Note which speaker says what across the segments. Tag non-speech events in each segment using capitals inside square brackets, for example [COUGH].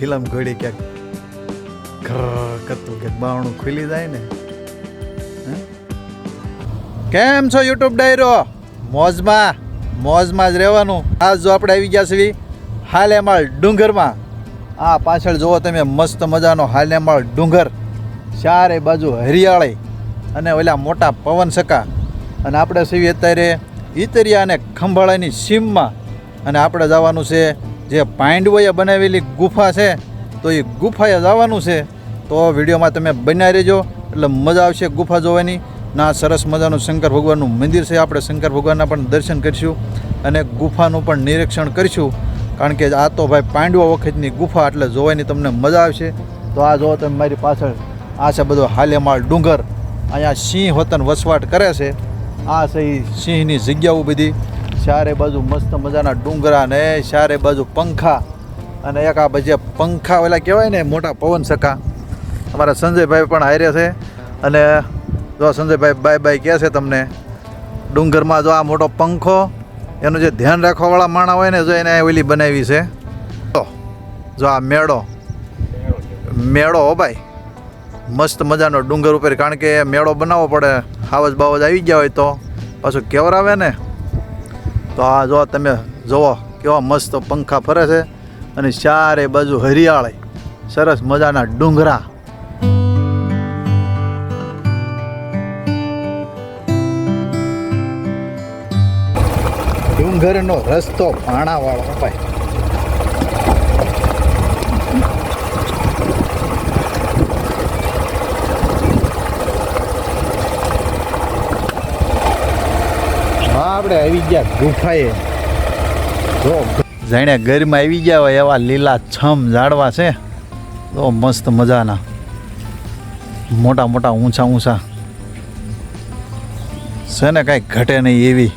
Speaker 1: Film ઘડી ક્યાંક ઘર કરતું કે બાવણું ખુલી જાય ને. કેમ છો યુટ્યુબ ડાયરો? મોજમાં મોજમાં જ રહેવાનું. આજ જો આપણે આવી ગયા છીએ હાલેમાળ ડુંગરમાં. આ પાછળ જુઓ તમે, મસ્ત મજાનો હાલેમાળ ડુંગર. ચારે બાજુ હરિયાળી અને ઓલા મોટા પવન સકા. અને આપણે સીવી અત્યારે ઈતરિયા અને ખંભાળાની સીમમાં. અને આપણે જવાનું છે જે પાંડવોએ બનાવેલી ગુફા છે, તો એ ગુફાએ જવાનું છે. તો વિડીયોમાં તમે બન્યા રહેજો. એટલે મજા આવશે ગુફા જોવાની. ના, સરસ મજાનું શંકર ભગવાનનું મંદિર છે. આપણે શંકર ભગવાનના પણ દર્શન કરીશું અને ગુફાનું પણ નિરીક્ષણ કરીશું. કારણ કે આ તો ભાઈ પાંડવો વખતની ગુફા, એટલે જોવાની તમને મજા આવશે. તો આ જોવો તમે મારી પાછળ, આ છે બધો હાલેમાળ ડુંગર. અહીંયા સિંહ વતન વસવાટ કરે છે. આ છે એ સિંહની જગ્યાઓ બધી. ચારે બાજુ મસ્ત મજાના ડુંગરા ને ચારે બાજુ પંખા. અને એક આ જે પંખા ઓલા કહેવાય ને મોટા પવન સખા અમારા સંજયભાઈ પણ હારે છે. અને જો સંજયભાઈ બાય બાય કહે છે તમને ડુંગરમાં જો આ મોટો પંખો એનું જે ધ્યાન રાખવાવાળા માણા હોય ને જો એને ઓલી બનાવી છે. જો, આ મેળો મેળો હો ભાઈ. મસ્ત મજાનો ડુંગર ઉપર કારણ કે મેળો બનાવવો પડે હાવજ બાવજ આવી ગયા હોય તો. પાછું કેવરાવે ને? તો આ જો તમે જુઓ કેવા મસ્ત પંખા ફરે છે અને ચારે બાજુ હરિયાળી. સરસ મજાના ડુંગરા. ડુંગરનો રસ્તો ભાણાવાળો ભાઈ હા આપણે આવી ગયા ગુફાએ. જો જાણે ઘરમાં આવી ગયા હોય એવા લીલા છમ ઝાડવા છે. તો મસ્ત મજાના. મોટા મોટા ઊંચા ઊંચા. છે ને કાંઈ ઘટે નહીં એવી.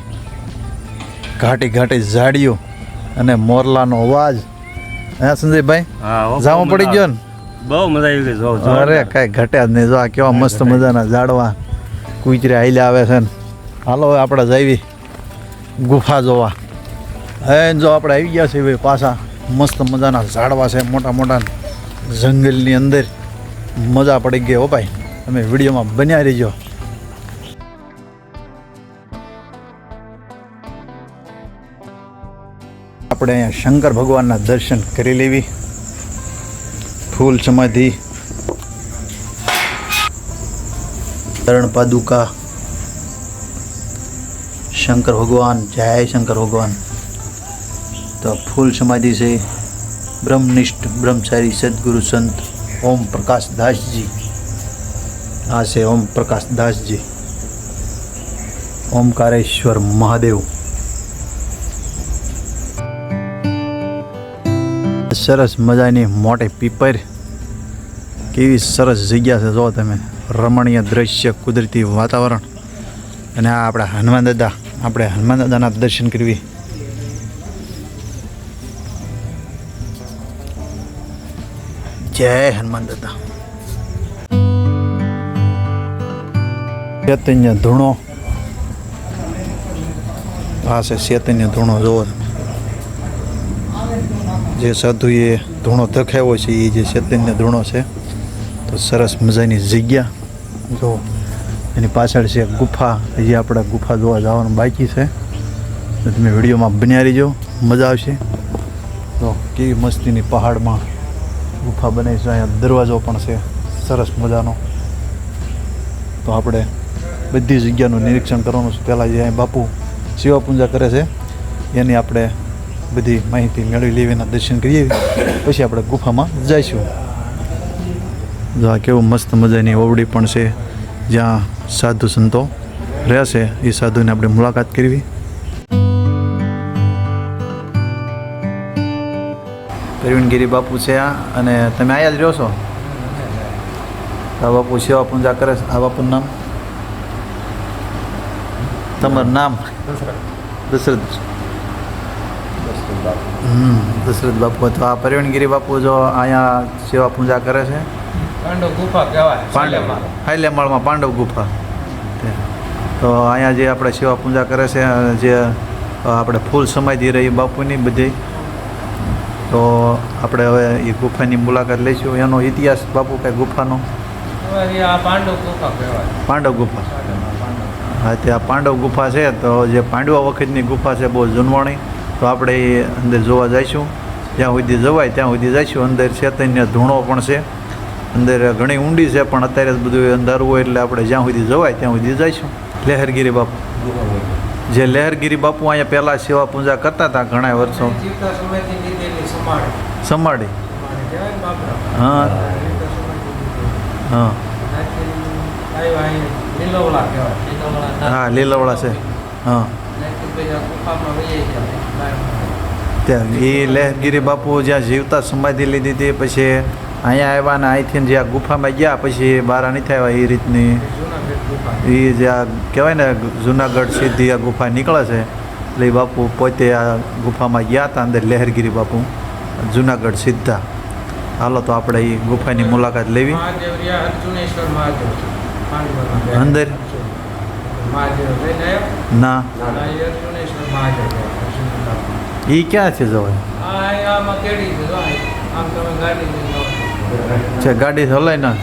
Speaker 1: ઘાટી ઘાટી ઝાડીઓ અને મોરલાનો અવાજ. હે સંજયભાઈ? જામો પડી ગયો ને?
Speaker 2: બહુ મજા આવી ગઈ જો
Speaker 1: અરે કાંઈ ઘટે જ નહીં. જો આ કેવા મસ્ત મજાના ઝાડવા કુતરી હાલ્યા આવે છે ને. હાલો હવે આપણે જઈવી ગુફા જોવા. હે, જો આપણે આવી ગયા છીએ પાછા. મસ્ત મજાના ઝાડવા છે, મોટા મોટા જંગલની અંદર. મજા પડી ગઈ હો ભાઈ. તમે વિડીયોમાં બન્યા રહીજો. આપણે અહીંયા શંકર ભગવાનના દર્શન કરી લેવી. ફૂલ સમાધિ. તરણ પાદુકા. શંકર ભગવાન જય શંકર ભગવાન તો ફૂલ સમાધિ છે બ્રહ્મનિષ્ઠ બ્રહ્મચારી સદગુરુ સંત ઓમ પ્રકાશ દાસજી આ છે ઓમ પ્રકાશ દાસજી ઓમકારેશ્વર મહાદેવ સરસ મજાની મોટી પીપર કેવી સરસ જગ્યા છે જો તમે રમણીય દ્રશ્ય કુદરતી વાતાવરણ અને આ આપણા હનુમાન દાદા આપણે હનુમાન દાદાના દર્શન કરવી. જય હનુમાન દાદા. ચૈતન્ય ધૂણો. છે ચૈતન્ય ધૂણો જોવો જે સાધુએ ધૂણો ધખાવ્યો છે એ જે ચૈતન્ય ધૂણો છે, તો સરસ મજાની જગ્યા. જો એની પાછળ છે ગુફા. હજી આપણે ગુફા જોવા જવાનું બાકી છે. તો તમે વિડીયોમાં બન્યા રહીજો. મજા આવશે. તો કેવી મસ્તીની પહાડમાં ગુફા બનાવી છે. અહીંયા દરવાજો પણ છે. સરસ મજાનો. તો આપણે બધી જગ્યાનું નિરીક્ષણ કરવાનું છે. પહેલાં જે અહીં બાપુ સેવા પૂજા કરે છે, એની આપણે બધી માહિતી મેળવી લેવીના દર્શન કરીએ પછી આપણે ગુફામાં જઈશું. જો આ કેવું મસ્ત મજાની ઓવડી પણ છે. જ્યાં સાધુ સંતો રહેશે, એ સાધુને આપણે મુલાકાત કરવી. પ્રવીણગીરી બાપુ છે આ, અને તમે અહીંયા જ રહ્યો છો? આ બાપુ સેવા પૂજા કરે છે. આ બાપુનું નામ? તમારું નામ? દશરથ. હમ, દશરથ બાપુ. તો આ પ્રવીણગીરી બાપુ જો અહીંયા સેવા પૂજા કરે છે
Speaker 3: પાંડવ ગુફા કહેવાય
Speaker 1: પાંડવ હાઈલેમાળમાં પાંડવ ગુફા. તો. અહીંયા જે આપણે સેવા પૂજા કરે છે જે આપણે ફૂલ સમાધિ રહી બાપુની બધી તો આપણે હવે એ ગુફાની મુલાકાત લઈશું. એનો ઇતિહાસ બાપુ કઈ ગુફાનો?
Speaker 3: પાંડવ ગુફા
Speaker 1: હા તે
Speaker 3: આ પાંડવ.
Speaker 1: હા ત્યાં પાંડવ ગુફા છે તો જે પાંડવા વખતની ગુફા છે બહુ જૂનવાણી તો આપણે એ અંદર જોવા જઈશું. જ્યાં સુધી જવાય ત્યાં સુધી જઈશું. અંદર ચૈતન્ય ધૂણો પણ છે. અંદર ઘણી ઊંડી છે, પણ અત્યારે બધું અંધારું હોય એટલે આપણે જ્યાં સુધી જવાય ત્યાં સુધી જઈશું. લહેરગીરી બાપુ. જે લહેરગીરી બાપુ અહીંયા પહેલાં સેવા પૂજા કરતા હતા ઘણા વર્ષો.
Speaker 3: સમાડ
Speaker 1: હા. હા. હા, લીલવડા છે. હા. ત્યાં એ લહેરગીરી બાપુ જ્યાં જીવતા સમાધિ લીધી હતી, પછી અહીંયા આવ્યા ને અહીંથી આ ગુફામાં ગયા પછી બહાર નહીં થયા એ રીતની એ જે જ્યાં કહેવાય ને જુનાગઢ સીધી આ ગુફા નીકળે છે. એટલે બાપુ પોતે આ ગુફામાં ગયા હતા અંદર લહેરગીરી બાપુ. જુનાગઢ સીધા. હાલો તો આપણે એ ગુફાની મુલાકાત લેવી. અંદર? ના.
Speaker 3: એ
Speaker 1: ક્યાં છે જવાય?
Speaker 3: આ છે ગાડી
Speaker 1: હલાય ના.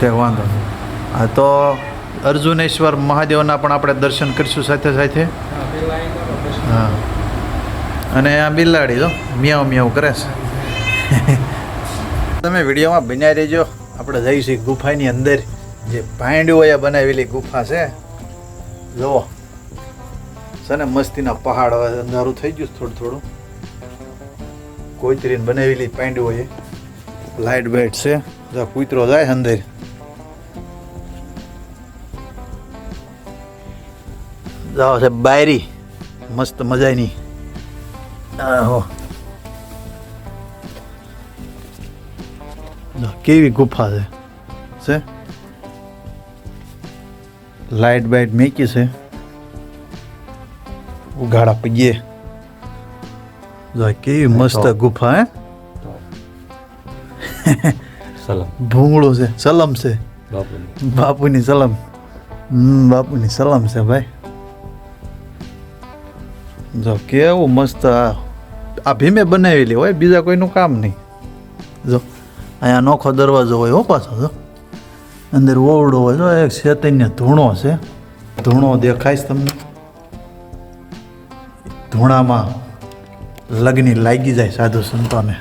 Speaker 1: તે વાંધો. હા તો અર્જુનેશ્વર મહાદેવના પણ આપણે દર્શન કરીશું સાથે સાથે.
Speaker 3: હા,
Speaker 1: અને આ બિલાડી જો મિયાવ મિયાવ કરે છે. [LAUGHS] તમે વિડીયોમાં બન્યા રહેજો. આપણે જઈશું ગુફાની અંદર. જે પાંડવોએ બનાવેલી ગુફા છે. જુઓ. છે ને મસ્તીના પહાડ અંધારું થઈ ગયું થોડું થોડું. કોઈતરીને બનાવેલી પાંડવોએ લાઇટ બાઇટ છે. જો કૂતરો જાય અંદર. જાઓ છે બાયરી. મસ્ત મજાની. આહો કેવી ગુફા છે. છે? લાઇટ બાઇટ મેકી છે. ઉઘાડા પગીએ. જો કેવી મસ્ત ગુફા હે?
Speaker 2: સલામ.
Speaker 1: ભૂંગળું છે સલમ છે.
Speaker 2: બાપુ
Speaker 1: બાપુની સલમ. હમ બાપુની સલમ છે ભાઈ. જો કેવું મસ્ત આ ભીમે બનાવેલી હોય બીજા કોઈનું કામ નહીં. જો અહીંયા નોખો દરવાજો હોય હો પાછો જો. અંદર ઓવડો હોય જો એક ચૈતન્ય ધૂણો છે. ધૂણો દેખાય છે તમને? ધૂણામાં લગ્ન લાગી જાય સાધુ સંતોને.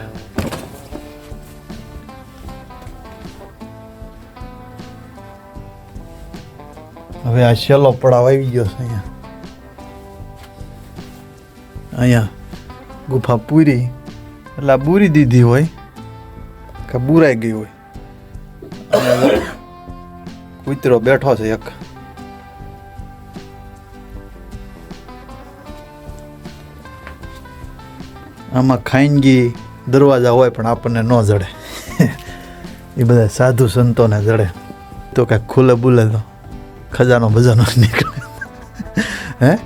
Speaker 1: હવે આ છેલ્લો પડાવ આવી ગયો છે અહીંયા. અહીંયા ગુફા પૂરી. એટલે આ બૂરી દીધી હોય કે બુરાઈ ગઈ હોય. અને કૂતરો બેઠો છે એક. આમાં ખાનગી દરવાજા હોય પણ આપણને ન જડે. [LAUGHS] એ બધા સાધુ સંતોને જડે. તો કાંઈક ખુલે બુલે તો. ખજાનો બજાનો [LAUGHS] નીકળે. હે?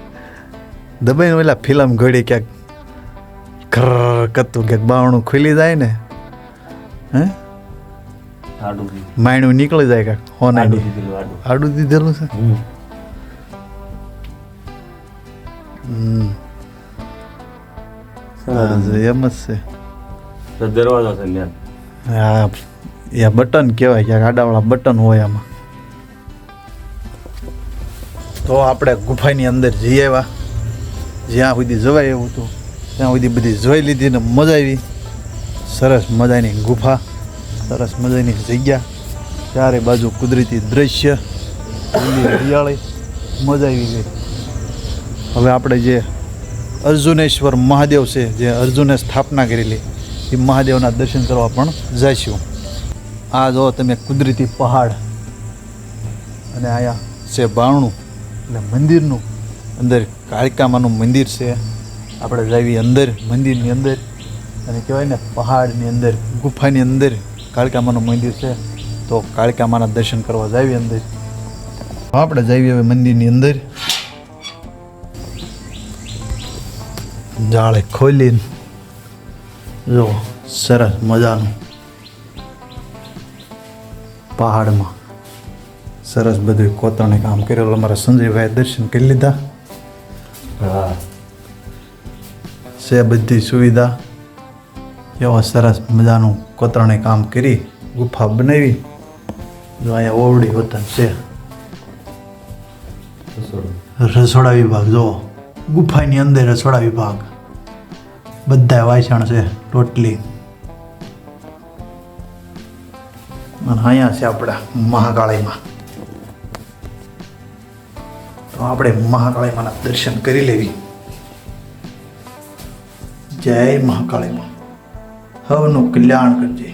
Speaker 1: દબાઈને ઓલા ફિલ્મ ઘડી ક્યાંક ઘર કતું ક્યાંક બાવણું ખુલી જાય ને. હે? માયણું નીકળી જાય કાંક
Speaker 2: હોના આડું
Speaker 1: દીધેલું છે? એમ જ છે.
Speaker 2: દરવાજો છે
Speaker 1: હા એ બટન કહેવાય ક્યાંક આડાવાળા બટન હોય આમાં. તો આપણે ગુફાની અંદર જઈ આવ્યા. જ્યાં સુધી જવાય એવું હતું, ત્યાં સુધી બધી જોઈ લીધી ને મજા આવી. સરસ મજાની ગુફા, સરસ મજાની જગ્યા. ચારે બાજુ કુદરતી દ્રશ્ય હરિયાળી મજા આવી ગઈ. હવે આપણે જે અર્જુનેશ્વર મહાદેવ છે, જે અર્જુને સ્થાપના કરેલી, એ મહાદેવના દર્શન કરવા પણ જઈશું. આ જો તમે કુદરતી પહાડ, અને આયા છે બાવણું એટલે મંદિરનું. અંદર કાળિકામાનું મંદિર છે. આપણે જાવી અંદર, મંદિરની અંદર. અને કહેવાય ને, પહાડની અંદર, ગુફાની અંદર કાળકામાનું મંદિર છે. તો કાળકામાના દર્શન કરવા જાવી અંદર. આપણે જાવી હવે મંદિરની અંદર. જાળે ખોલીને. જો, સરસ મજાનું. પહાડમાં. સરસ બધું કોતરણે કામ કરેલું અમારા સંજયભાઈ દર્શન કરી લીધા.
Speaker 2: હા.
Speaker 1: છે બધી સુવિધા. એવા સરસ મજાનું કોતરણે કામ કરી ગુફા બનાવી. જો અહીંયા ઓવડી વતન છે. રસોડા. વિભાગ જો. ગુફાની અંદર રસોડા વિભાગ. બધા વાસણ છે ટોટલી. અને અહીંયા છે આપણા મહાકાળીમાં. તો આપણે મહાકાળી માના દર્શન કરી લેવી. જય મહાકાળીમાં. હવનું કલ્યાણ કરજે.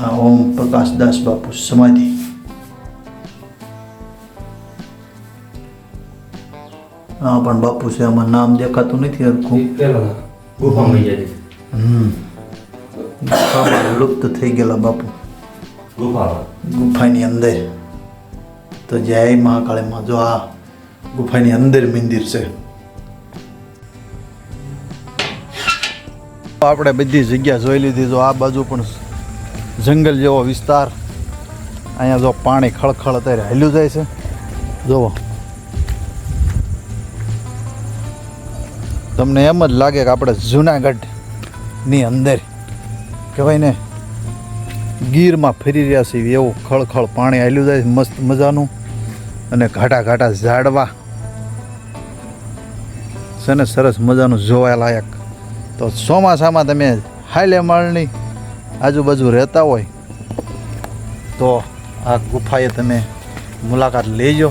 Speaker 1: આ ઓમ પ્રકાશદાસ બાપુ સમાધિ. હા પણ બાપુ છે આમાં નામ દેખાતું નથી હરખું.
Speaker 2: ગુફામાં
Speaker 1: હમ. ગુફામાં લુપ્ત થઈ ગયેલા બાપુ. ગુફાની અંદર. તો જય મહાકાળીમાં જો આ ગુફાની અંદર મંદિર છે. આપણે બધી જગ્યા જોઈ લીધી. તો આ બાજુ પણ જંગલ જેવો વિસ્તાર. અહીંયા જો પાણી ખળખળ અત્યારે હાલ્યું જાય છે. જુઓ. તમને એમ જ લાગે કે આપણે જુનાગઢની અંદર કહેવાય ને ગીરમાં ફરી રહ્યા છીએ એવું ખળખળ પાણી હેલ્યું જાય છે. મસ્ત મજાનું. અને ઘાટા ઘાટા ઝાડવા. છે સરસ મજાનું જોવા લાયક. તો ચોમાસામાં તમે હાલે માળની આજુબાજુ રહેતા હોય, તો આ ગુફાએ તમે મુલાકાત લેજો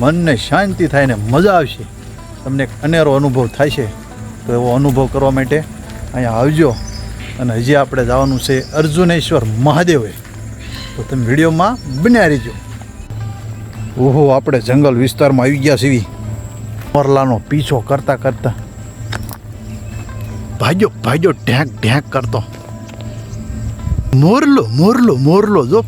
Speaker 1: મનને શાંતિ થાય ને મજા આવશે. તમને એક અનેરો અનુભવ થાય છે તો એવો અનુભવ કરવા માટે અહીંયા આવજો. અને હજી આપણે જવાનું છે અર્જુનેશ્વર મહાદેવે. તો તમે વિડીયોમાં બન્યા રહીજો. ઓહો, આપણે જંગલ વિસ્તારમાં આવી ગયા સીવી પરલાનો પીછો કરતા કરતા. ભાગ્યો ભાગ્યો ઢેંક ઢેંક કરતો. મોરલો મોરલો મોરલો, જો.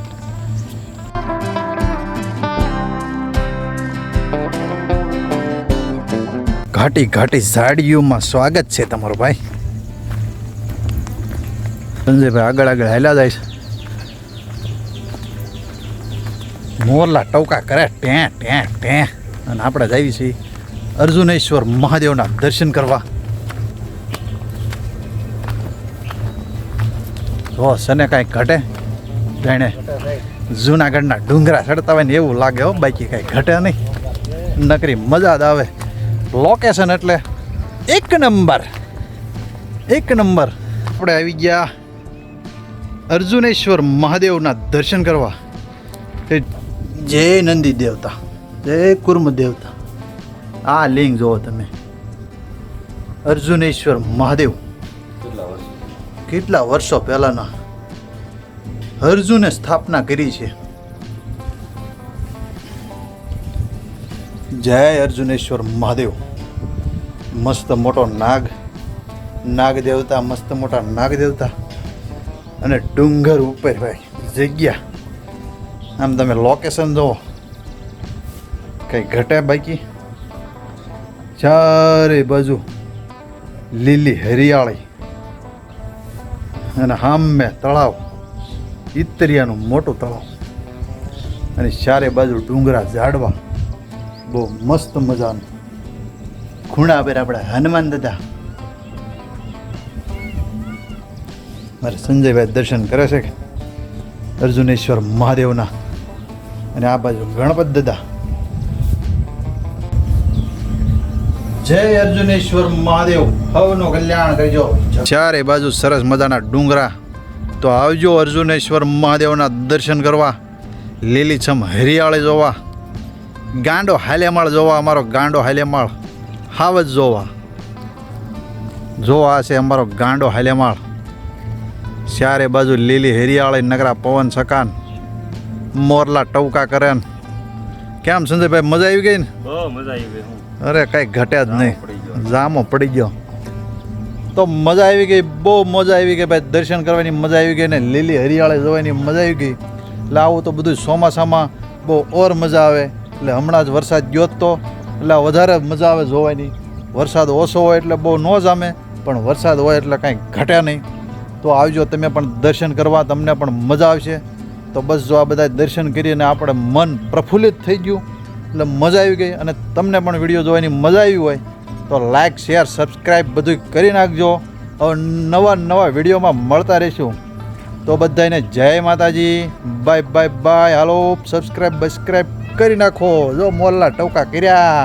Speaker 1: ઘાટી ઘાટી ઝાડીઓમાં સ્વાગત છે તમારો ભાઈ. સંજયભાઈ આગળ આગળ હેલા જાય છે. મોરલા ટવકા કરે, ટે ટે ટે. અને આપણે જઈએ છીએ અર્જુનેશ્વર મહાદેવના દર્શન કરવા. જો સને કાંઈ ઘટે, જાણે જુનાગઢના ડુંગરા ચડતા હોય ને એવું લાગે હો, બાકી કાંઈ ઘટે નહીં. નકરી મજા જ આવે. લોકેશન એટલે એક નંબર એક નંબર. આપણે આવી ગયા અર્જુનેશ્વર મહાદેવના દર્શન કરવા. જય નંદી દેવતા જય કુર્મ દેવતા. આ લિંગ જુઓ તમે. અર્જુનેશ્વર મહાદેવ.
Speaker 2: કેટલા વર્ષો?
Speaker 1: પહેલાના? અર્જુને સ્થાપના કરી છે. જય અર્જુનેશ્વર મહાદેવ. મસ્ત મોટો નાગ. નાગ દેવતા મસ્ત મોટા નાગ દેવતા. અને ડુંગર ઉપર ભાઈ જગ્યા. આમ તમે લોકેશન જુઓ. કંઈ ઘટે બાકી? ચારે બાજુ લીલી હરિયાળી. અને હામે તળાવ ઇતરિયાનું મોટું તળાવ. અને ચારે બાજુ ડુંગરા ઝાડવા. બહુ મસ્ત મજાનું. ખૂણા પર આપણે હનુમાન દાદા. મારે સંજયભાઈ દર્શન કરે છે કે? અર્જુનેશ્વર મહાદેવના અને આ બાજુ ગણપત દાદા. જય અર્જુનેશ્વર મહાદેવ હવનું કલ્યાણ કરજો. ચારે બાજુ સરસ મજાના ડુંગરા. તો આવજો અર્જુનેશ્વર મહાદેવના દર્શન કરવા. લીલીછમ હરિયાળે જોવા. ગાંડો હાલેમાળ જોવા, અમારો ગાંડો હાલેમાળ. હાવ જ જોવા. જોવા છે અમારો ગાંડો હાલેમાળ. ચારે બાજુ લીલી હરિયાળે નગરા પવન સકાન મોરલા ટવકા કરે ને. કેમ સંજયભાઈ મજા આવી ગઈ ને?
Speaker 2: મજા આવી ગઈ
Speaker 1: અરે કાંઈ ઘટ્યા જ. નહીં. જામો પડી ગયો. તો મજા આવી ગઈ બહુ મજા આવી ગઈ ભાઈ. દર્શન કરવાની મજા આવી ગઈ ને લીલી હરિયાળી જોવાની મજા આવી ગઈ. એટલે આવું તો બધું ચોમાસામાં બહુ ઓર મજા આવે. એટલે હમણાં જ વરસાદ ગયો તો. એટલે વધારે મજા આવે જોવાની. વરસાદ ઓછો હોય એટલે બહુ ન જામે પણ વરસાદ હોય એટલે કાંઈ ઘટે નહીં. તો આવજો તમે પણ દર્શન કરવા તમને પણ મજા આવશે. તો બસ જો આ બધા દર્શન કરીને આપણે મન પ્રફુલ્લિત થઈ ગયું, એટલે મજા આવી ગઈ. અને તમને પણ વીડિયો જોવાની મજા આવી હોય, તો લાઇક શેર સબસ્ક્રાઈબ બધું કરી નાખજો. હવે નવા નવા વિડીયોમાં મળતા રહીશું. તો બધાને જય માતાજી. Bye bye bye hello subscribe subscribe કરી નાખો. જો મોલ્લા ટવકા કર્યા.